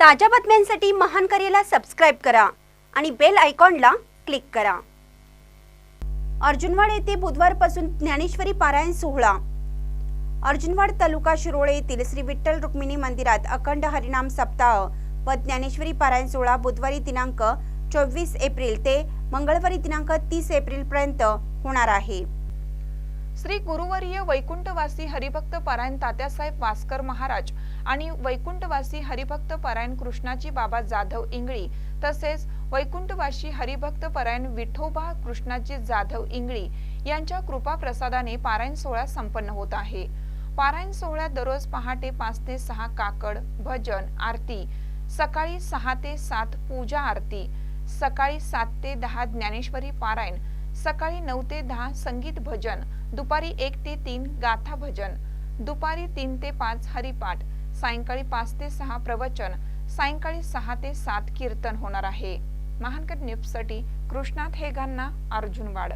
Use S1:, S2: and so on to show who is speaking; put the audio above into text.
S1: ताज्या बातम्यांसाठी महान करेला सबस्क्राईब करा आणि बेल आयकॉनला क्लिक करा. अर्जुनवाड येथे बुधवारपासून ज्ञानेश्वरी पारायण सोहळा. अर्जुनवाड तालुका शिरोळे येथील श्री विठ्ठल रुक्मिणी मंदिरात अखंड हरिनाम सप्ताह व ज्ञानेश्वरी पारायण सोहळा बुधवारी दिनांक चोवीस एप्रिल ते मंगळवारी दिनांक तीस एप्रिल पर्यंत होणार आहे.
S2: श्री गुरुवर्य वैकुंठवासी हरिभक्त पारायण तात्यासाहेब वास्कर महाराज आणि वैकुंठवासी हरिभक्त पारायण कृष्णाजी बाबा जाधव इंगळी तसेच वैकुंठवासी हरिभक्त पारायण विठोबा कृष्णाजी जाधव इंगळी यांच्या कृपा प्रसादाने पारायण सोहळा संपन्न होत आहे. पारायण सोहळ्यात दररोज पहाटे पाच ते सहा काकड भजन आरती सकाळी सहा ते सात पूजा आरती सकाळी सात ते दहा ज्ञानेश्वरी पारायण सकाळी नऊ ते दहा संगीत भजन दुपारी एक ते तीन गाथा भजन दुपारी तीन ते पाच हरिपाठ सायंकाळी पाच ते सहा प्रवचन सायंकाळी सहा ते सात कीर्तन होणार आहे. महानकट न्यूजसाठी कृष्णात हेगांना अर्जुनवाड